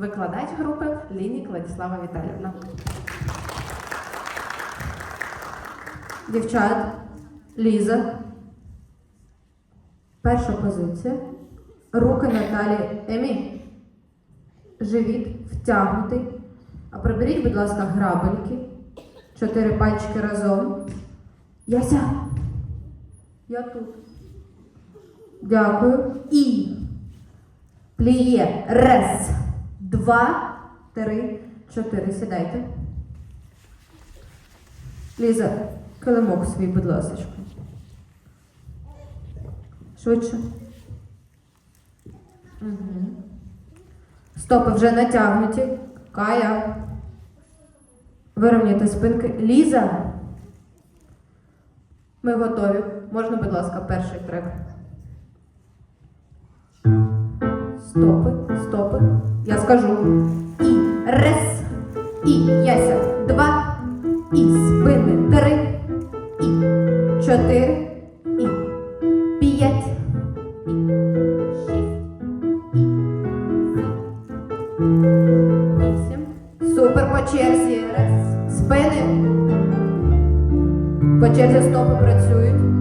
Викладач групи Лінік Владислава Віталівна. Дівчат, Ліза. Перша позиція. Руки на талії. Емі. Живіт втягнутий. А приберіть, будь ласка, грабельки. Чотири пальчики разом. Яся. Я тут. Дякую. І. Пліє. Раз. Два. Три. Чотири. Сідайте. Ліза, килимок свій, будь ласка. Швидше. Угу. Стопи вже натягнуті. Кая. Вирівняйте спинки. Ліза. Ми готові. Можна, будь ласка, перший трек. Стопи, стопи. Я скажу. І раз. І яся. Два. І спини. Три. І чотири. І п'ять. І шість. І вісім. Супер по черзі. Раз. Спини. По черзі стопи працюють.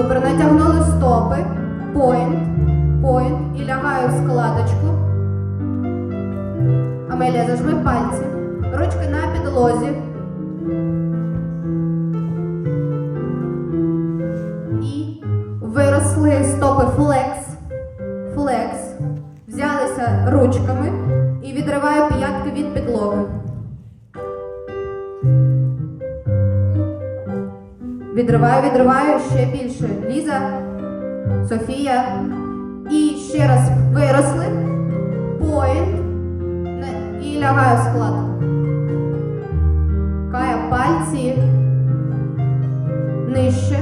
Супер. Натягнули стопи. Пойнт. Пойнт. І лягаю в складочку. Амелія, зажми пальці. Ручки на підлозі. І виросли стопи флекс. Флекс. Взялися ручками і відриваю п'ятки від підлоги. Відриваю, відриваю ще більше. Ліза, Софія. І ще раз виросли. Поінт. І лягаю в складку. Кая пальці. Нижче.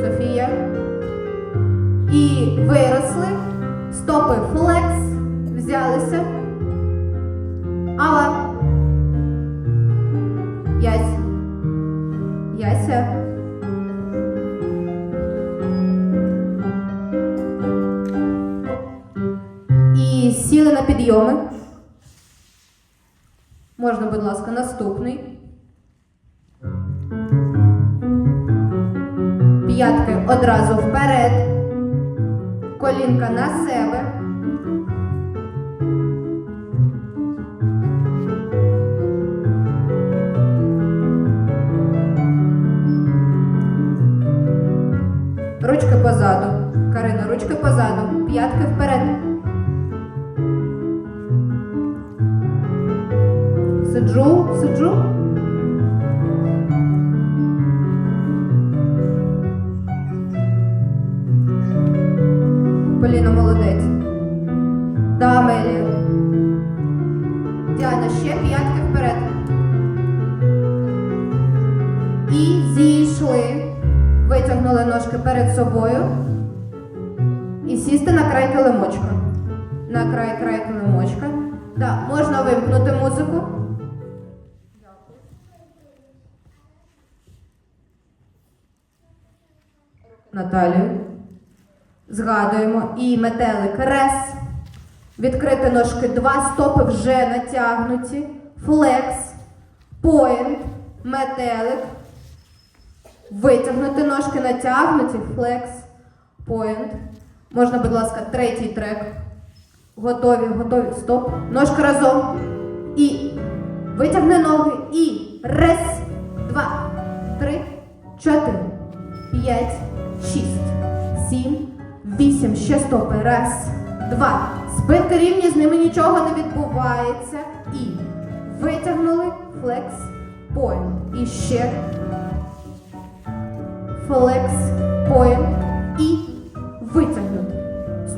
Софія. І виросли. Стопи флекс. Взялися. Алла. Яся. І сіли на підйоми. Можна, будь ласка, наступний. П'ятки одразу вперед. Колінка на себе. Позаду. П'ятки вперед. Сиджу, сиджу. Поліна молодець. Да, Амелія. Діана, ще п'ятки вперед. І зійшли. Витягнули ножки перед собою. Сісти на край килимочка. На край край килимочка. Да, можна вимкнути музику. Наталію. Згадуємо. І метелик рес. Відкрити ножки. Два стопи вже натягнуті. Флекс. Поінт. Метелик. Витягнути ножки натягнуті. Флекс. Поінт. Можна, будь ласка, третій трек. Готові, готові. Стоп. Ножки разом. І витягни ноги. І раз, два, три, чотири, п'ять, шість, сім, вісім. Ще стопи. Раз, два. Спинки рівні, з ними нічого не відбувається. І витягнули флекс поінт. І ще флекс поінт.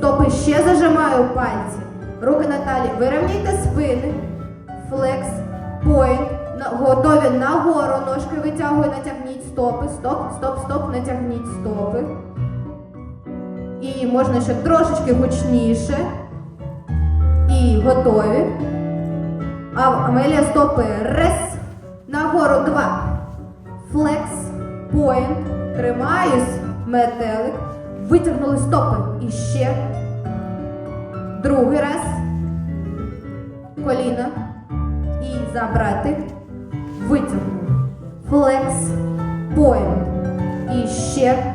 Стопи ще зажимаю пальці. Руки на талії. Вирівняйте спини. Флекс, поінт. Готові нагору. Ножки витягую, натягніть стопи. Стоп, стоп, стоп, натягніть стопи. І можна ще трошечки гучніше. І готові. А Амелія стопи. Раз. Нагору два. Флекс, поінт. Тримаюсь, метелик. Витягнули стопи. І ще. Другий раз. Коліна. І забрати. Витягнули. Флекс, поінт. І ще.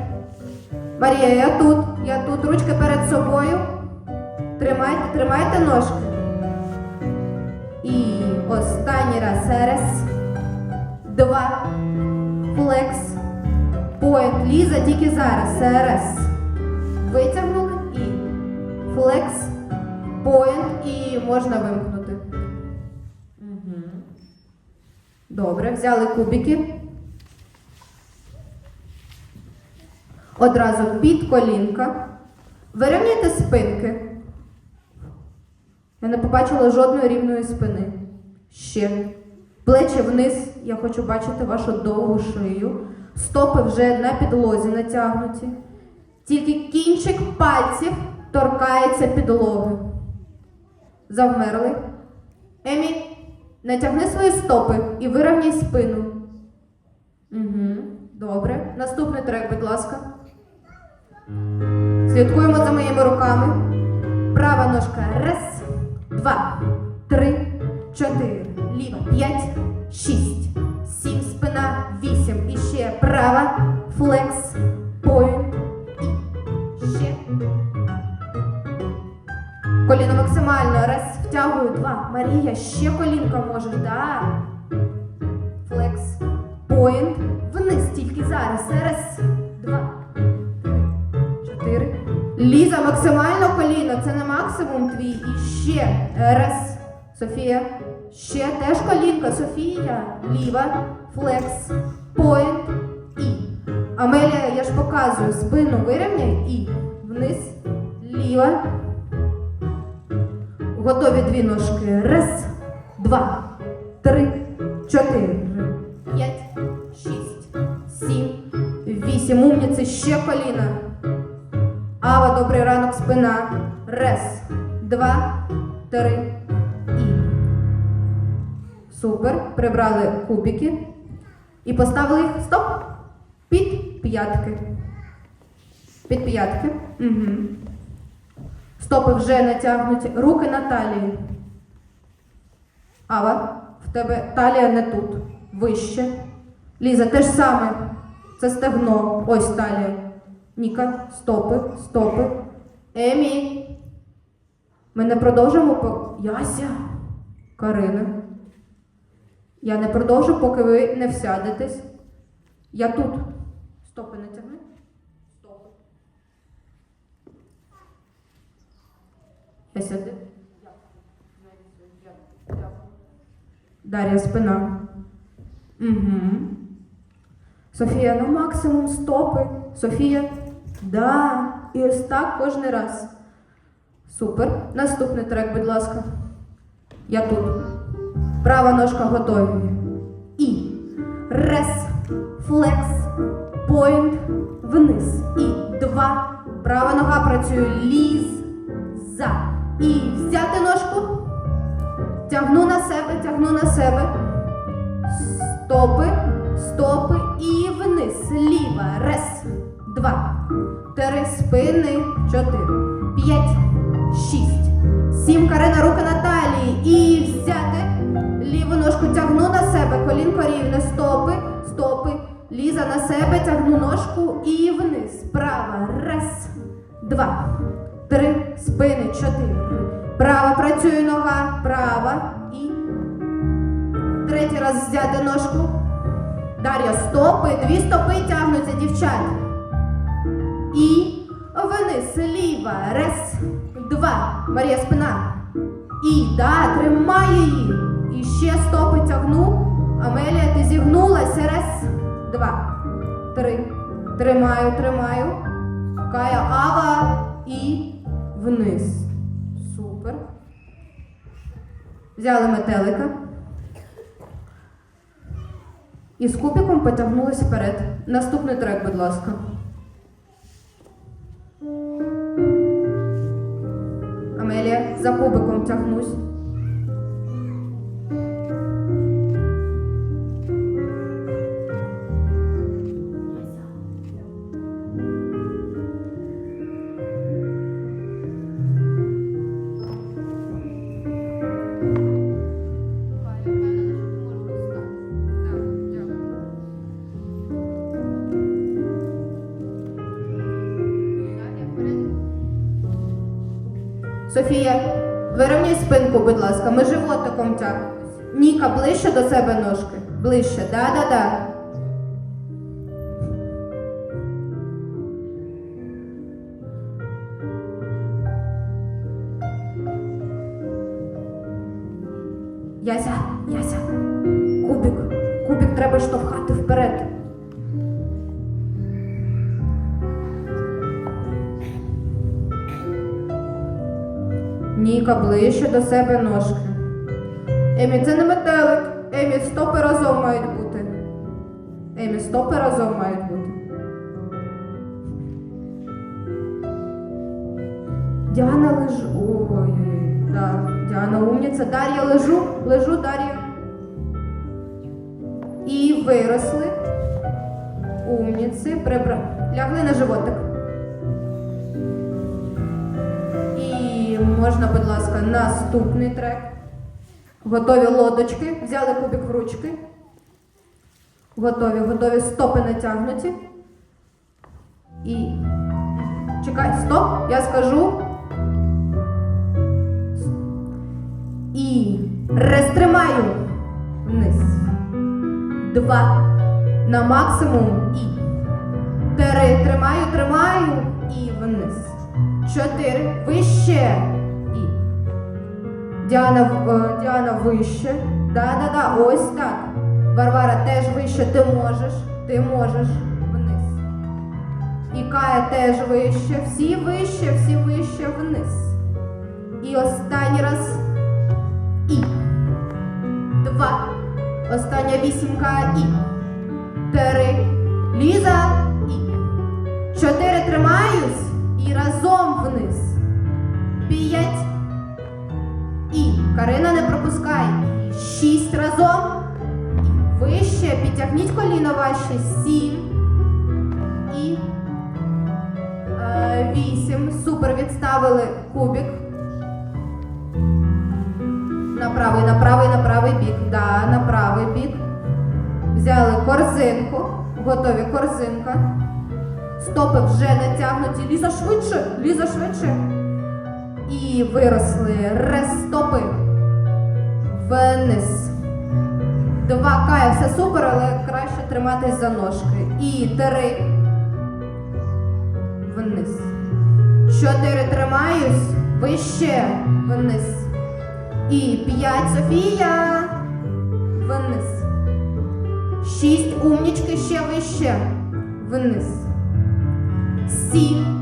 Марія, я тут. Я тут. Ручки перед собою. Тримайте, тримайте ножки. І останній раз. Раз. Два. Флекс. Поінт. Ліза тільки зараз. Раз. Витягнули і флекс. Поінт. І можна вимкнути. Угу. Добре, взяли кубики. Одразу під колінка. Вирівняйте спинки. Я не побачила жодної рівної спини. Ще. Плечі вниз. Я хочу бачити вашу довгу шию. Стопи вже на підлозі натягнуті. Тільки кінчик пальців торкається підлоги. Завмерли. Емі, натягни свої стопи і вирівняй спину. Угу, добре. Наступний трек, будь ласка. Слідкуємо за моїми руками. Права ножка. Раз, два, три, чотири. Ліва. П'ять, шість, сім. Спина. Вісім. І ще права. Флекс. Поінт. Коліно максимально. Раз, втягую, два. Марія, ще колінка можеш, да. Флекс. Поінт. Вниз тільки зараз. Раз, два, три, чотири. Ліза, максимально коліно. Це не максимум твій. І ще. Раз. Софія. Ще теж колінка. Софія. Ліва. Флекс. Поінт. І. Амелія, я ж показую. Спину вирівняй і вниз. Ліва. Готові дві ножки. Раз, два, три, чотири, п'ять, шість, сім, вісім. Умніці ще коліна. Ава, добрий ранок, спина. Раз, два, три і. Супер. Прибрали кубики і поставили їх стоп під п'ятки. Під п'ятки. Угу. Стопи вже натягнуті. Руки на талії. Ава, в тебе талія не тут. Вище. Ліза, те ж саме. Це стегно. Ось талія. Ніка, стопи, стопи. Емі. Ми не продовжимо по. Яся. Карина. Я не продовжу, поки ви не всядетесь. Я тут. Стопи натягни. 51. Дар'я спина. Угу. Софія, ну максимум стопи. Софія. Да. І ось так кожен раз. Супер. Наступний трек, будь ласка. Я тут. Права ножка готові. І. Рес. Флекс. Пойнт. Вниз. І два. Права нога працює. Ліз. За. І взяти ножку. Тягну на себе, тягну на себе. Стопи, стопи і вниз. Ліва. Раз, два, три спини, чотири, п'ять, шість, сім. Карина, руки на талії. І взяти. Ліву ножку тягну на себе. Колінко рівне. Стопи, стопи. Ліза на себе, тягну ножку і вниз. Права. Раз, два, три, спини, чотири. Права працює нога, права і третій раз взяти ножку. Дар'я, стопи, дві стопи тягнуться, дівчат. І вниз, ліва, раз, два. Марія, спина. І да, тримай її. І ще стопи тягну. Амелія, ти зігнулася. Раз, два, три. Тримаю, тримаю. Кая Ава і вниз. Супер. Взяли метелика. І з кубиком потягнулись вперед. Наступний трек, будь ласка. Амелія, за кубиком тягнусь. Спинку, будь ласка. Ми животиком тягнемось. Ніка, ближче до себе ножки. Ближче. Да-да-да. Ніка ближче до себе ножки. Емі, це не метелик. Емі, стопи разом мають бути. Емі, стопи разом мають бути. Діана лежу. Ой, да. Діана умниця. Дар'я лежу, лежу, Дар'я. І виросли. Умніці. Прибра... Лягли на животик. Можна, будь ласка, наступний трек. Готові лодочки. Взяли кубик в ручки. Готові, готові. Стопи натягнуті. І. Чекай, стоп, я скажу. І раз тримаю вниз. Два. На максимум і. Три. Тримаю, тримаю і вниз. Чотири. Вище. Діана, е, Діана вище. Да-да-да, ось так. Варвара теж вище, ти можеш. Ти можеш вниз. І Кая теж вище. Всі вище, всі вище вниз. І останній раз. І. Два. Остання вісімка і. Три. Ліза і. Чотири тримаюсь і разом вниз. П'ять. Карина не пропускай. Шість разом. Вище. Підтягніть коліно ваші. Сім. І. Е, вісім. Супер. Відставили кубик. На правий, на правий, на правий бік. Да, на правий бік. Взяли корзинку. Готові корзинка. Стопи вже натягнуті. Ліза швидше, ліза швидше. І виросли. Рез стопи. Вниз. Два кая, все супер, але краще триматись за ножки. І три. Вниз. Чотири тримаюсь. Вище. Вниз. І п'ять Софія. Вниз. Шість умнічки ще вище. Вниз. Сім.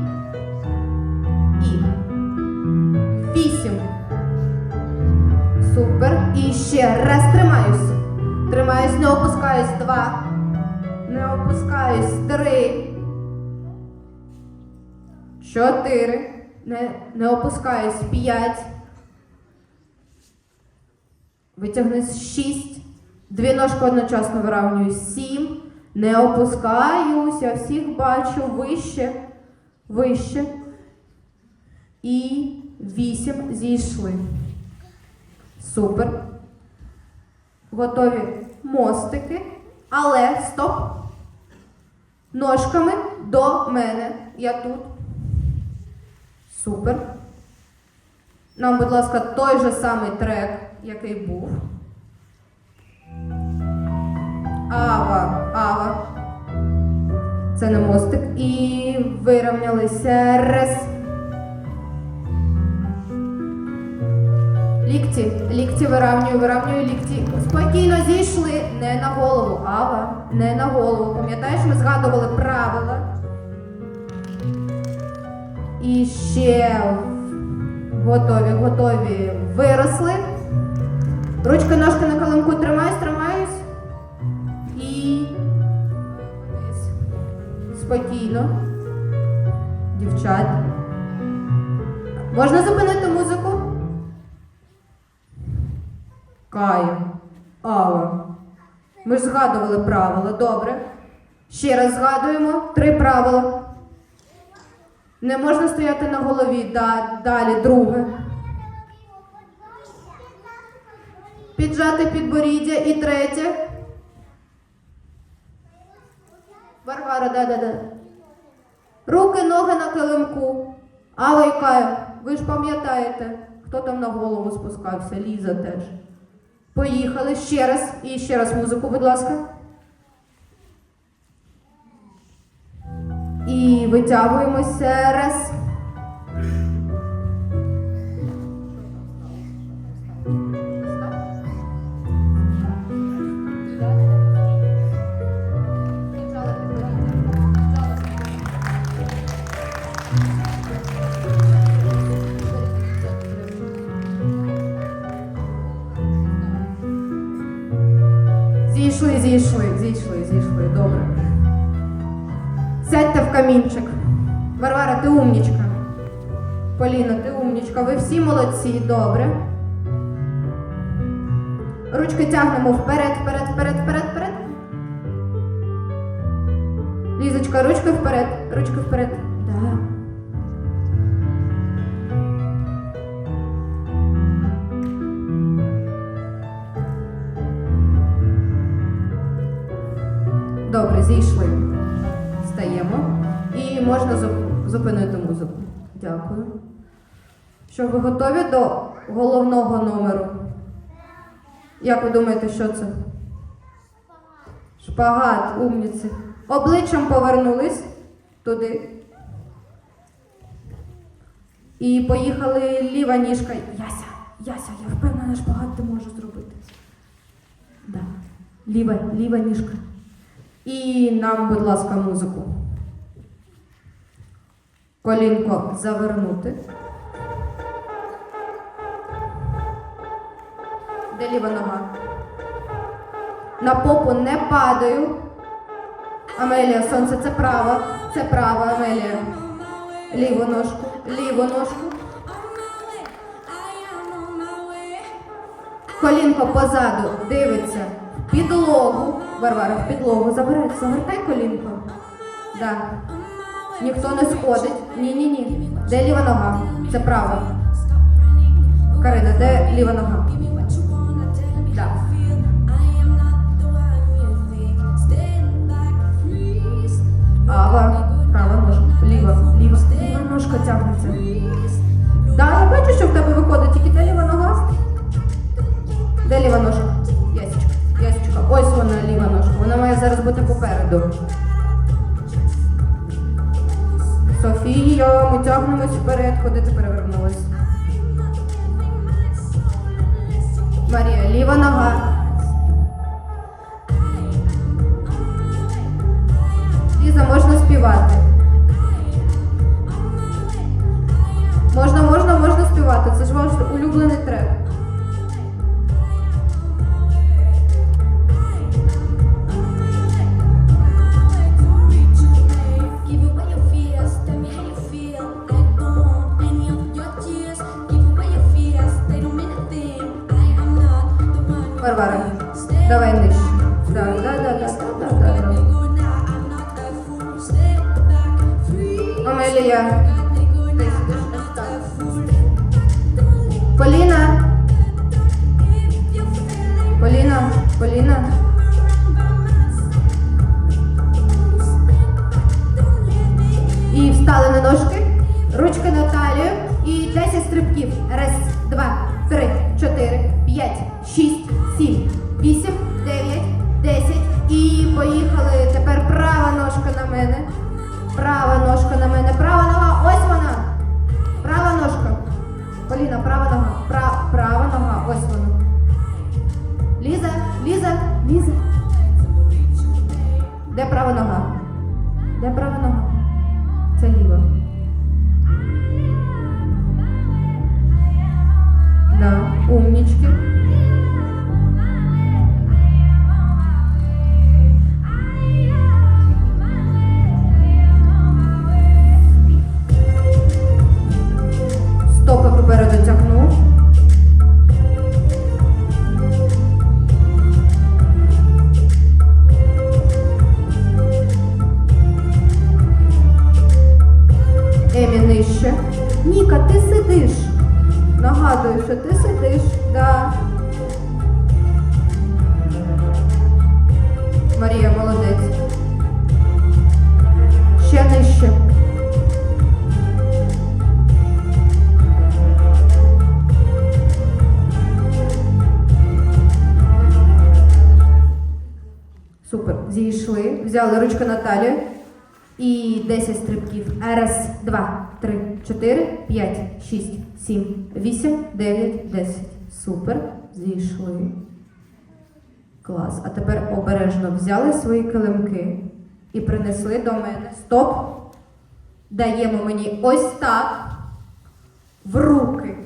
Ще раз тримаюсь. Тримаюсь, не опускаюсь. Два. Не опускаюсь. Три. Чотири. Не, не опускаюсь. П'ять. Витягнусь шість. Дві ножки одночасно виравнюю. Сім. Не опускаюсь. Я всіх бачу. Вище. Вище. І вісім. Зійшли. Супер. Готові мостики. Але стоп. Ножками до мене. Я тут. Супер. Нам, будь ласка, той же самий трек, який був. Ава, ава. Це не мостик. І вирівнялися. Рез. Лікті, лікті виравнюю, виравнюю лікті. Спокійно зійшли. Не на голову. Ава, не на голову. Пам'ятаєш, ми згадували правила. І ще готові, готові. Виросли. Ручка ножка на килимку тримаюсь, тримаюсь. І спокійно. Дівчат. Можна зупинити музику? Каю. Ава. Ми ж згадували правила, добре. Ще раз згадуємо три правила. Не можна стояти на голові. Да, далі, друге. Піджати підборіддя і третє. Варвара, да, да, да. Руки, ноги на килимку. Ава і Каю. Ви ж пам'ятаєте, хто там на голову спускався, Ліза теж. Поїхали ще раз. І ще раз музику, будь ласка. І витягуємося раз. Зійшли, зійшли, зійшли. Добре. Сядьте в камінчик. Варвара, ти умнічка. Поліна, ти умнічка. Ви всі молодці, добре. Ручки тягнемо вперед, вперед, вперед, вперед, вперед. Лізочка, ручки вперед, ручки вперед. Дякую. Що ви готові до головного номеру? Як ви думаєте, що це? Шпагат, умніці. Обличчям повернулись туди. І поїхали ліва ніжка. Яся, Яся, я впевнена, шпагат ти можеш зробити. Да. Ліва, ліва ніжка. І нам, будь ласка, музику. Колінко завернути. Де ліва нога? На попу не падаю. Амелія, сонце, це права. Це права, Амелія. Ліву ножку, ліву ножку. Колінко позаду дивиться в підлогу. Варвара, в підлогу. Забирай, завертай колінко. Да. Ніхто не сходить. Ні, ні. Де ліва нога? Це права. Карина, де ліва нога? Да. Ава, права ножка. Ліва, ліва, ліва ножка тягнеться. Да, я бачу, що в тебе виходить, тільки де ліва нога? Де ліва ножка? Ясічка, ясічка. Ось вона ліва ножка. Вона має зараз бути попереду. Софія, ми тягнемось вперед, куди ти перевернулась? Марія, ліва нога. Ліза, можна співати. Можна, можна, що ти сидиш, да. Марія молодець. Ще нижче. Супер. Зійшли. Взяли ручку Наталі. І 10 стрибків. Раз, два три, чотири, п'ять, шість, сім, вісім, дев'ять, десять. Супер. Зійшли. Клас. А тепер обережно взяли свої килимки і принесли до мене. Стоп. Даємо мені ось так в руки.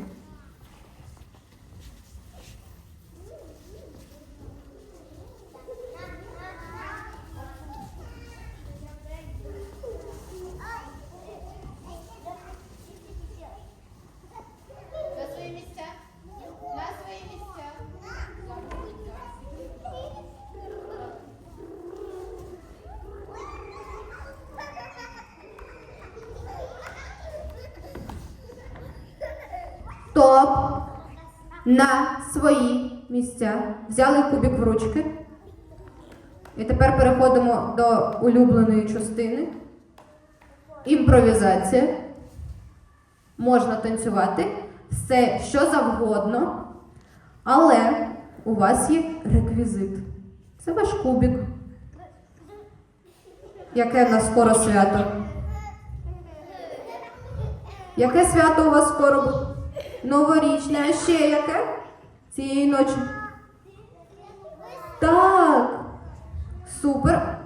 На свої місця. На свої місця. Стоп. На свої місця. Взяли кубик в ручки. І тепер переходимо до улюбленої частини. Імпровізація. Можна танцювати все, що завгодно, але у вас є реквізит. Це ваш кубик. Яке в нас скоро свято? Яке свято у вас скоро буде? Новорічне, а ще яке? Цієї ночі? Так. Супер.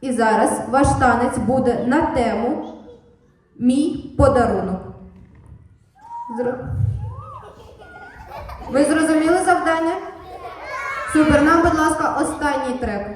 І зараз ваш танець буде на тему Мій подарунок. Ви зрозуміли завдання? Супер, нам, будь ласка, останній трек.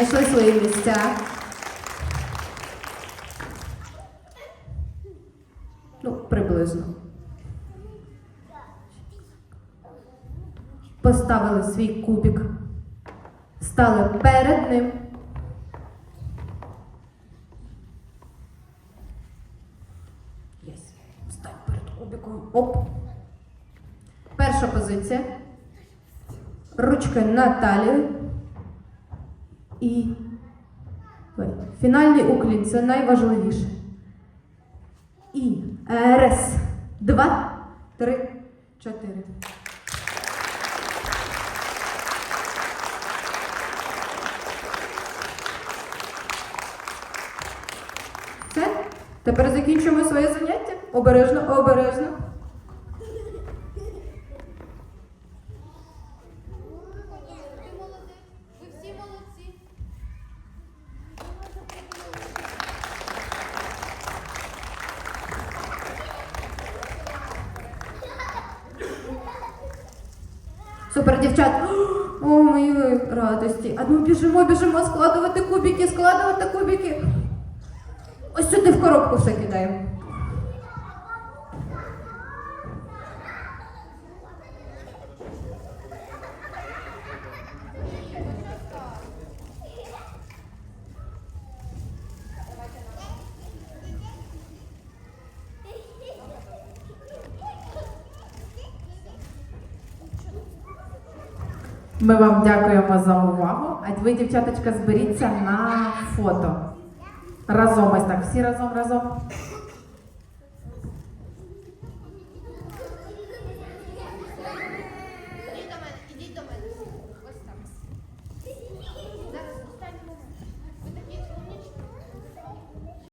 Знайшли свої місця. Ну, приблизно. Поставили свій кубик, стали перед ним. Єс. Стань перед кубиком. Оп. Перша позиція. Ручки на талію. І фінальний уклін це найважливіше. І е, раз, два, три, чотири. Все? Тепер закінчуємо своє заняття. Обережно, обережно. Ти молодець. Ви всі молодці. Супер, дівчат. О, моєї радості. А ну біжимо, біжимо складувати кубики, складувати кубики. Ось сюди в коробку все кидаємо. Ми вам дякуємо за увагу. А ви, дівчаточка, зберіться на фото. Разом ось так. Всі разом разом.